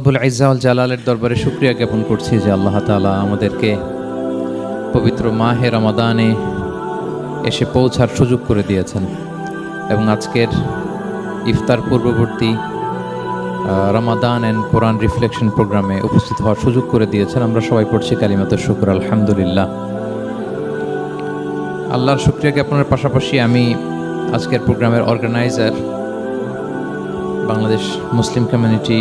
রব্বুল ইজাউল জালালের দরবারে শুক্রিয়া জ্ঞাপন করছি যে আল্লাহ তাআলা আমাদেরকে পবিত্র মাহে রমাদানে এসে পৌঁছার সুযোগ করে দিয়েছেন এবং আজকের ইফতার পূর্ববর্তী রমাদান অ্যান্ড কোরআন রিফ্লেকশন প্রোগ্রামে উপস্থিত হওয়ার সুযোগ করে দিয়েছেন। আমরা সবাই পড়ছি কালিমাত শুক্র, আলহামদুলিল্লাহ। আল্লাহর শুক্রিয়া জ্ঞাপনের পাশাপাশি আমি আজকের প্রোগ্রামের অর্গানাইজার বাংলাদেশ মুসলিম কমিউনিটি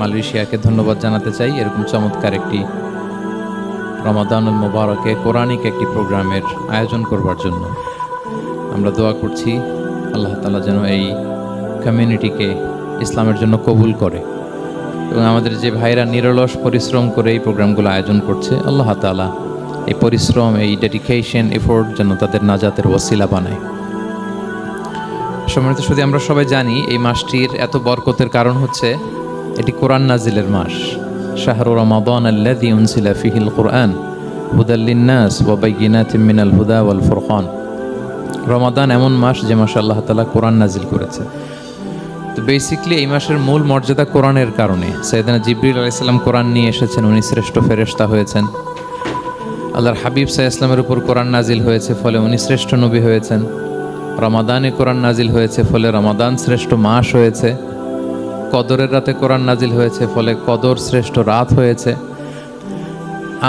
মালয়েশিয়াকে ধন্যবাদ জানাতে চাই। এরকম চমৎকার একটি রমাদানুল মোবারকে কোরআনিক একটি প্রোগ্রামের আয়োজন করবার জন্য। আমরা দোয়া করছি, আল্লাহ তালা যেন এই কমিউনিটিকে ইসলামের জন্য কবুল করে। এবং আমাদের যে ভাইরা নিরলস পরিশ্রম করে এই প্রোগ্রামগুলো আয়োজন করছে, আল্লাহ তালা এই পরিশ্রম, এই ডেডিকেশন এফোর্ট যেন তাদের নাজাতের ওসিলা বানায়। সম্মানিত শুধু আমরা সবাই জানি এই মাসটির এত বরকতের কারণ হচ্ছে এটি কোরআন নাজিলের মাস। শাহরু রমাদান আল্লাযী উনসিলা ফিহিল কোরআন হুদাল্লিন নাস ওয়া বাইয়িনাতিম মিনাল হুদা ওয়াল ফুরকান। রমাদান এমন মাস যে মাসে আল্লাহ তাআলা কোরআন নাজিল করেছে। তো বেসিকলি এই মাসের মূল মর্যাদা কোরআনের কারণে। সৈয়দানা জিবরিল আলাইসাল্লাম কোরআন নিয়ে এসেছেন, উনি শ্রেষ্ঠ ফেরেশতা হয়েছেন। আল্লাহর হাবিব সাহা ইসলামের উপর কোরআন নাজিল হয়েছে, ফলে উনি শ্রেষ্ঠ নবী হয়েছেন। রমাদানে কোরআন নাজিল হয়েছে, ফলে রমাদান শ্রেষ্ঠ মাস হয়েছে। কদরের রাতে কোরআন নাজিল হয়েছে, ফলে কদর শ্রেষ্ঠ রাত হয়েছে।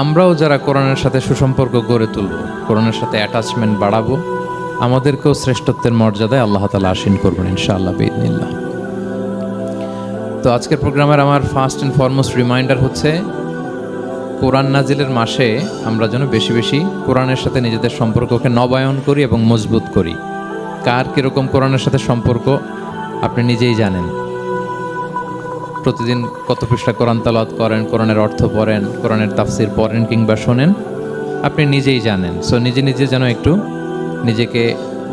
আমরাও যারা কোরআনের সাথে সুসম্পর্ক গড়ে তুলব, কোরআনের সাথে অ্যাটাচমেন্ট বাড়াবো, আমাদেরকেও শ্রেষ্ঠত্বের মর্যাদায় আল্লাহ তালা আসীন করবেন ইনশাআল্লাহ বিদিনিল্লাহ তো আজকের প্রোগ্রামের আমার ফার্স্ট অ্যান্ড ফরমোস্ট রিমাইন্ডার হচ্ছে, কোরআন নাজিলের মাসে আমরা যেন বেশি বেশি কোরআনের সাথে নিজেদের সম্পর্ককে নবায়ন করি এবং মজবুত করি। কার কীরকম কোরআনের সাথে সম্পর্ক, আপনি নিজেই জানেন। প্রতিদিন কত পৃষ্ঠা কোরআন তালাত করেন, কোরআনের অর্থ পড়েন, কোরআনের তাফসির পড়েন কিংবা শোনেন, আপনি নিজেই জানেন। সো নিজে নিজে যেন একটু নিজেকে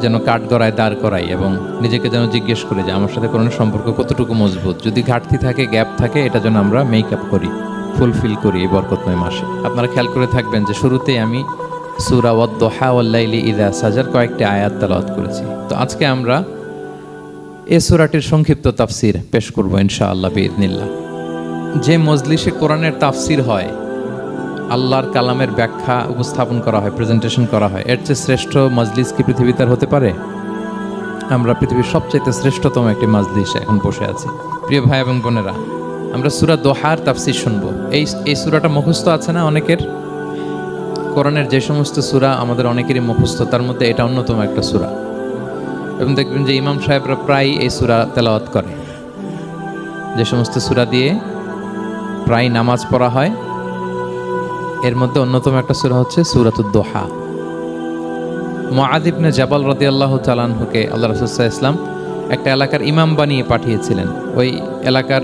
যেন কাঠ গড়ায় দাঁড় করাই এবং নিজেকে যেন জিজ্ঞেস করি যে, আমার সাথে কোরআনের সম্পর্ক কতটুকু মজবুত? যদি ঘাটতি থাকে, গ্যাপ থাকে, এটা যেন আমরা মেক আপ করি ফুলফিল করি এই বরকতময় মাসে। আপনারা খেয়াল করে থাকবেন যে, শুরুতেই আমি সুরা ওয়াদ্দোহা ওয়াল্লাইলি ইদা সাজার কয়েকটি আয়াত তালাওয়াত করেছি। তো আজকে আমরা এ সুরাটির সংক্ষিপ্ত তাফসির পেশ করব ইনশাআল্লাহ বিদিনিল্লাহ যে মজলিসে কোরআনের তাফসির হয়, আল্লাহর কালামের ব্যাখ্যা উপস্থাপন করা হয় প্রেজেন্টেশন করা হয়, এর চেয়ে শ্রেষ্ঠ মজলিস কি পৃথিবীতে হতে পারে? আমরা পৃথিবীর সবচাইতে শ্রেষ্ঠতম একটি মজলিস এখন বসে আছি। প্রিয় ভাই এবং বোনেরা, আমরা সুরা দোহার তাফসির শুনব। এই এই সুরাটা মুখস্থ আছে না অনেকের? কোরআনের যে সমস্ত সুরা আমাদের অনেকেরই মুখস্থ, তার মধ্যে এটা অন্যতম একটা সুরা। এবং দেখবেন যে ইমাম সাহেবরা প্রায় এই সুরা তেলাওয়াত করে। যে সমস্ত সুরা দিয়ে প্রায় নামাজ পড়া হয়। এর মধ্যে অন্যতম একটা সুরা হচ্ছে সুরাতুদ্দোহা মহাদিবনে জাবাল রদি আল্লাহ চালানহুকে আল্লাহ রসুল্লাহ ইসলাম একটা এলাকার ইমাম বানিয়ে পাঠিয়েছিলেন। ওই এলাকার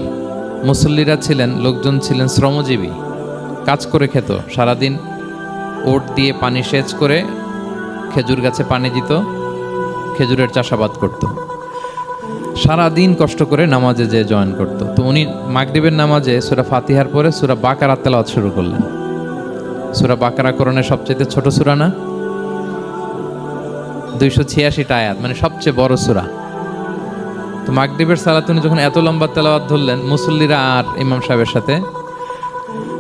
মুসল্লিরা ছিলেন, লোকজন ছিলেন শ্রমজীবী। কাজ করে খেত, সারাদিন ওট দিয়ে পানি সেচ করে খেজুর গাছে পানি দিত। খেজুরের চাষাবাদ করত। সারা দিন কষ্ট করে নামাজে যে জয়েন করত। তো উনি মাগরিবের নামাজে সুরা ফাতিহার পরে সুরা বাকারা তেলাওয়াত শুরু করলেন। সুরা বাকারা করণের সবচেয়ে ছোট সুরা না? দুইশো ছিয়াশিটা আয়াত মানে সবচেয়ে বড় সুরা। তো মাগরিবের সালাত উনি যখন এত লম্বা তেলাওয়াত ধরলেন, মুসল্লিরা আর ইমাম সাহেবের সাথে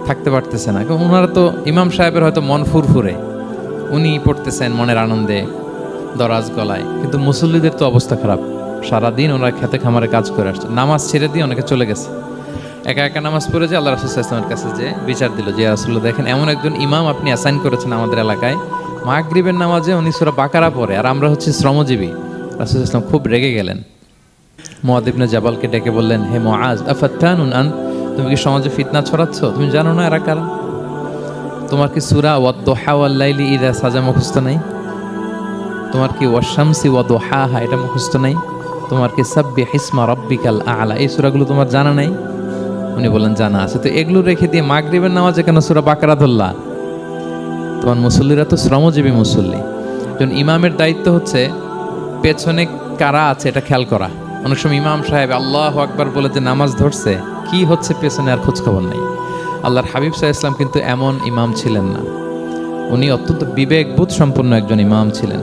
থাকতে পারতেছে না। ওনারা তো ইমাম সাহেবের হয়তো মন ফুরফুরে। উনি পড়তেছেন মনের আনন্দে। দরাজ গলায়। কিন্তু মুসল্লিদের তো অবস্থা খারাপ। সারাদিন ওনারা খেতে খামারে কাজ করে আসছে। নামাজ ছেড়ে দিয়ে অনেকে চলে গেছে। একা একা নামাজ পড়ে যে আল্লাহ রাসুল ইসলামের কাছে যে বিচার দিল। যে রাসুল্লাহ দেখেন এমন একজন ইমাম আপনি অ্যাসাইন করেছেন আমাদের এলাকায়। মাগরিবের নামাজে উনি সুরা বাকারা পড়ে। আর আমরা হচ্ছে শ্রমজীবী। রাসুল ইসলাম খুব রেগে গেলেন। মোয়াদিবনে জাবালকে ডেকে বললেন, হে মোয়াজ আফাত্তানুন আন? তুমি কি সমাজে ফিতনা ছড়াচ্ছ? তুমি জানো না এরা কারা? তোমার কি সুরা ওয়াদ্দোহা ওয়াল্লাইলি ইদা সাজা মুখস্থ নাই? তোমার কি ওয়াশামসি ওয়াদোহা হা এটা মুখস্থ নাই? তোমার কি সাব্বি হিসমা রব্বিকাল আলা, এই সুরাগুলো তোমার জানা নাই? উনি বললেন, জানা আছে। তো এগুলো রেখে দিয়ে মাগরিবের নামাজে কেন সুরা বাকারা ধরলা? তোমার মুসল্লিরা তো শ্রমজীবী মুসল্লি। একজন ইমামের দায়িত্ব হচ্ছে পেছনে কারা আছে এটা খেয়াল করা। অনেক সময় ইমাম সাহেব আল্লাহ আকবার বলে যে নামাজ ধরছে, কি হচ্ছে পেছনে আর খোঁজ খবর নেই। আল্লাহর হাবিব সাহা ইসলাম কিন্তু এমন ইমাম ছিলেন না। উনি অত্যন্ত বিবেকবোধ সম্পন্ন একজন ইমাম ছিলেন।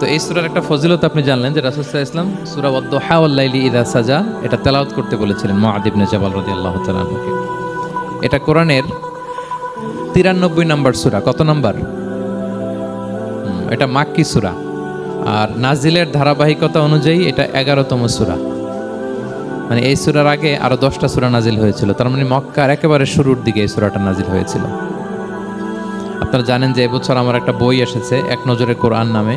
তো এই সুরার একটা ফজিলত আপনি জানলেন যে রাসুসাহ ইসলাম সুরা ওয়াদ্দোহাউল্লাইলি ইদা সাজা, এটা তেলাওয়াত করতে বলেছিলেন মহাদিবনে জাবাল রদি আল্লাহ তালকে এটা কোরআনের তিরানব্বই নম্বর সুরা, কত নম্বর? এটা মাক্কি সুরা। আর নাজিলের ধারাবাহিকতা অনুযায়ী এটা এগারোতম সুরা। মানে এই সুরার আগে আরও দশটা সুরা নাজিল হয়েছিল, তার মানে মক্কার একেবারে শুরুর দিকে এই সুরাটা নাজিল হয়েছিল। আপনারা জানেন যে এবছর আমার একটা বই এসেছে, এক নজরে কোরআন নামে।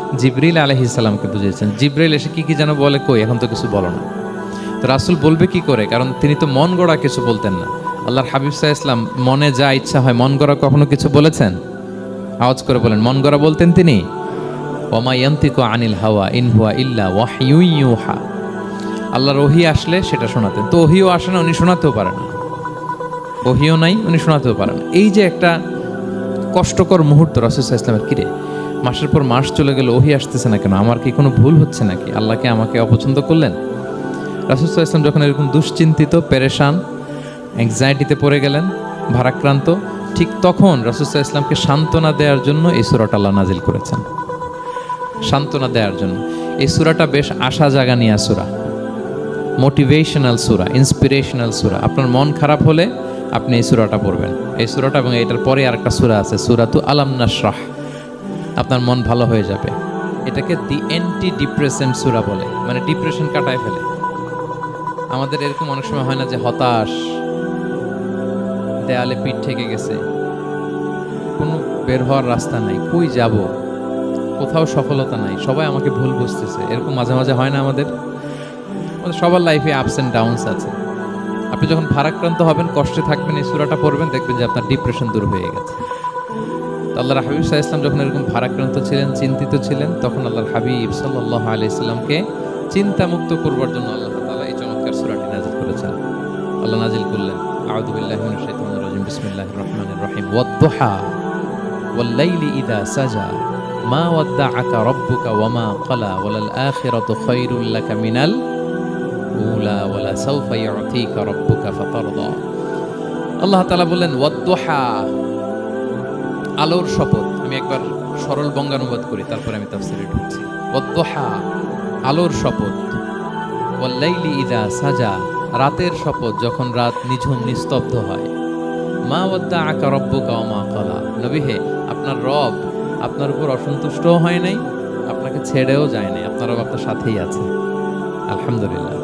জিব্রিল আলহি ইসলামকে বুঝিয়েছেন। জিব্রিল এসে কি কি যেন বলে, কই, এখন তো কিছু বলো না। তো রাসুল বলবে কি করে? কারণ তিনি তো মন গড়া কিছু বলতেন না। আল্লাহর হাবিব সাহা ইসলাম মনে যা ইচ্ছা হয়, মন গড়া কখনো কিছু বলেছেন? আওয়াজ করে বলেন, মন গড়া বলতেন তিনি? ওমা ইয়ান্তিকু আনিল হাওয়া ইন হুয়া ইল্লা ওয়াহইউ ইউহা। আল্লাহর ওহি আসলে সেটা শোনাতেন। তো ওহিও আসে না, উনি শোনাতেও পারেন ওহিও নাই, উনি শোনাতেও পারেন এই যে একটা কষ্টকর মুহূর্ত রাসুসাহ ইসলামের কিরে মাসের পর মাস চলে গেল ওহি আসতেছে না কেন? আমার কি কোনো ভুল হচ্ছে নাকি? আল্লাহকে আমাকে অপছন্দ করলেন? রাসুসাহ ইসলাম যখন এরকম দুশ্চিন্তিত, পেরেশান অ্যাংজাইটিতে পড়ে গেলেন, ভারাক্রান্ত, ঠিক তখন রাসুসাহ ইসলামকে সান্ত্বনা দেওয়ার জন্য এই সুরাট আল্লাহ নাজিল করেছেন। সান্ত্বনা দেওয়ার জন্য। এই সুরাটা বেশ আশা জাগানিয়া সুরা। মোটিভেশনাল সুরা ইন্সপিরেশনাল সুরা। আপনার মন খারাপ হলে আপনি এই সুরাটা পড়বেন। এই সুরাটা এবং এটার পরে আরেকটা সুরা আছে, সুরাতু আলাম নাসরাহ আপনার মন ভালো হয়ে যাবে। এটাকে দি অ্যান্টি ডিপ্রেসেন্ট সুরা বলে। মানে ডিপ্রেশন কাটায় ফেলে। আমাদের এরকম অনেক সময় হয় না যে হতাশ, দেয়ালে পিঠ ঠেকে গেছে। কোনো বের হওয়ার রাস্তা নাই। কই যাব? কোথাও সফলতা নাই। সবাই আমাকে ভুল বুঝতেছে। এরকম মাঝে মাঝে হয় না আমাদের? সবার লাইফে আপস অ্যান্ড ডাউনস আছে। আপনি যখন ভারাক্রান্ত হবেন, কষ্টে থাকবেন, এই সুরাটা পড়বেন, দেখবেন যে আপনার ডিপ্রেশন দূর হয়ে গেছে। আল্লাহর হাবিব সাহা ইসলাম যখন এরকম ভারাক্রান্ত ছিলেন, চিন্তিত ছিলেন, তখন আল্লাহর হাবিব সাল্লাহ আলি ইসলামকে চিন্তামুক্ত করবার জন্য আল্লাহ তালা এই চমৎকার সুরাটি নাজিল করেছেন। আল্লাহ নাজিল করলেন রাজিম, বিসমিল্লাহির রহমানির রহিম ওয়াদ-দুহা ওয়াল-লাইলি ইযা সাজা, মা ওয়াদ্দাআকা রাব্বুকা ওয়া মা ক্বালা, ওয়ালাল আখিরাতু খায়রুল লাকা মিনাল উলা, ওয়ালা সাউফা ইউতিকা রাব্বুকা ফাতারদা। আল্লাহ তালা বললেন আলোর শপথ। আমি একবার সরল বঙ্গানুবাদ করি, তারপরে আমি তাফসিরে ঢুকছি। ওয়াদ্দোহা, আলোর শপথ। ওয়াল্লাইলি ইদা সাজা, রাতের শপথ যখন রাত নিঝুম নিস্তব্ধ হয়। মা ওয়াদ্দা আকা রব্বুকা ওয়া মা কালা নবী হে, আপনার রব আপনার উপর অসন্তুষ্টও হয় নাই, আপনাকে ছেড়েও যায় নাই, আপনার রব আপনার সাথেই আছে। আলহামদুলিল্লাহ।